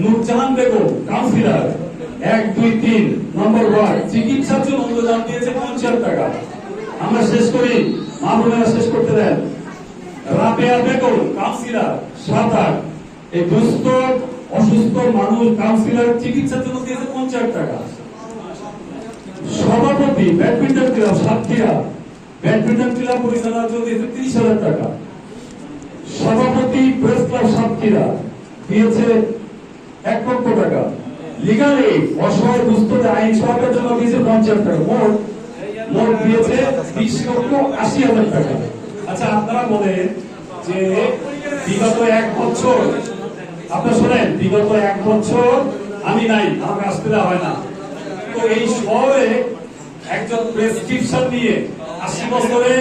Nurjahan Begum councillor এক, দুই, তিন, নম্বর ওয়ার্ড। চিকিৎসার জন্য অনুদান দিয়েছে পঞ্চাশ টাকা। আমরা শেষ করি। মা শেষ করতে দেন। রাবেয়া বেগম কাউন্সিলর সাত, আট। এই দুস্থ, অসুস্থ মানুষ কাউন্সিলর চিকিৎসার জন্য দিয়েছে পঞ্চাশ টাকা। সভাপতি badminton club Satkhira. Badminton club পরিচালনার জন্য দিয়েছে তিরিশ হাজার টাকা। সভাপতি প্রেস ক্লাব সাতক্ষীরা। দিয়েছে এক লক্ষ টাকা। লিগাল এইড অসহায় দুস্থদের আইন সহায়তার জন্য দিয়েছে পঞ্চাশ টাকা। মোট মোট দিয়েছে বিশ লক্ষ আশি হাজার টাকা। আচ্ছা আপনারা বলেন যে বিগত এক বছর, আপনারা শোনেন, বিগত এক বছর আমি নাই, আমাকে আসতে দেওয়া হয় না। তো এই শহরে একজন প্রেসক্রিপশন নিয়ে আশি বছরে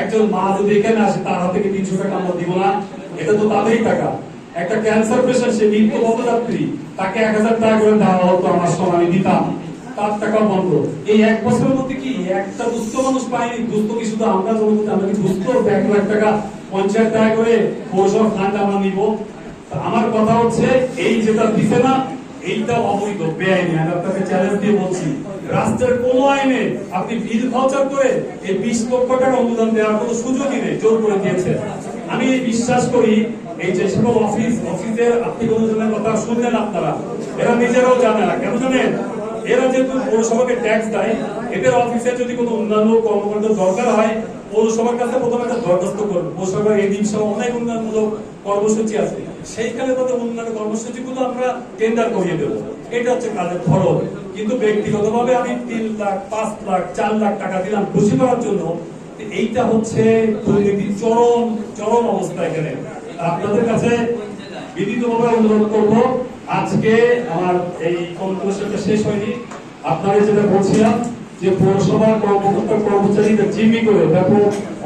একজন মা যদি এখানে আসে, তার হাত তিনশো টাকা আমরা দিব না। এটা তো তাদেরই টাকা। একটা ক্যান্সার পেশেন্ট সে মৃত্যু পথযাত্রী তাকে এক হাজার টাকা করে দেওয়া হতো আমার সময় আমি দিতাম। তার টাকা বন্ধ। এই এক বছরের মধ্যে কি একটা দুস্থ মানুষ দুস্থ কি শুধু আমরা আমরা কি দুস্থ? এক লাখ টাকা টাকা করে ফান্ড আমরা নিব। আমার কথা হচ্ছে, এই যেটা দিছে না, এইটা অবৈধ, বেআইনি। আমি আপনাকে চ্যালেঞ্জ দিয়ে বলছি, রাষ্ট্রের কোন আইনে আপনি বিল ভাউচার করে এই বিশ লক্ষ টাকা অনুদান দেওয়ার কোনো সুযোগই নেই, জোর করে দিয়েছে আমি বিশ্বাস করি এই যে সকল অফিস, অফিসের আর্থিক অনুদানের কথা শুনলেন আপনারা। এরা নিজেরাও জানে না। কেন জানেন? এরা যেহেতু পৌরসভাকে ট্যাক্স দেয়, এদের অফিসে যদি কোনো অন্যান্য কর্মকাণ্ড দরকার হয়, পৌরসভার কাছে প্রথমে একটা দরখাস্ত করবে পৌরসভার এই দিন সহ অনেক উন্নয়নমূলক কর্মসূচি আছে। সেইখানে তাদের উন্নয়ন কর্মসূচিগুলো আমরা টেন্ডার করিয়ে দেবো। এটা হচ্ছে কাজের ধরন। কিন্তু ব্যক্তিগতভাবে আমি তিন লাখ, পাঁচ লাখ, চার লাখ টাকা দিলাম খুশি করার জন্য। এইটা হচ্ছে দুর্নীতির চরম চরম অবস্থা এখানে। আপনাদের কাছে বিনীতভাবে অনুরোধ আজকে আমার এই শেষ হয়নি। আপনারা যেটা বলছিলাম, যে পৌরসভার কর্মকর্তা কর্মচারীদের জিম্মি করে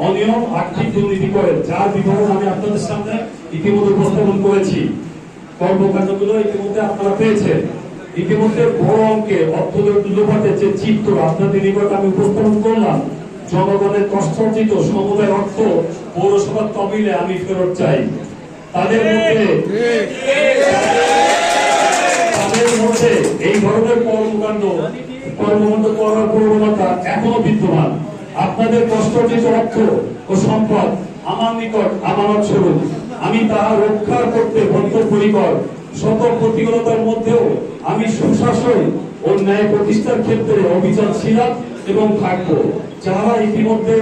অনিয়ম, আর্থিক দুর্নীতি করে, যার বিবরণ আমি আপনাদের সামনে ইতিমধ্যে উপস্থাপন করেছি। কর্মকাণ্ডগুলো ইতিমধ্যে আপনারা পেয়েছেন। ইতিমধ্যে বড় অঙ্কে অর্থ লোপাটের যে চিত্র আপনাদের নিকট আমি উপস্থাপন করলাম জনগণের কষ্টার্জিত সমুদায় অর্থ পৌরসভার তবিলে আমি ফেরত চাই। তাদের মধ্যে তাদের মধ্যে এই ধরনের কর্মকাণ্ড কর্মকাণ্ড করার প্রবণতা এখনও বিদ্যমান। আপনাদের কষ্টার্জিত অর্থ ও সম্পদ আমার নিকট আমানত স্বরূপ। আমি তাহা রক্ষা করতে বদ্ধপরিকর। শত প্রতিকূলতার মধ্যেও আমি সুশাসন ও ন্যায় প্রতিষ্ঠার ক্ষেত্রে অভিযান ছিলাম এবং থাকব। যারা ইতিমধ্যে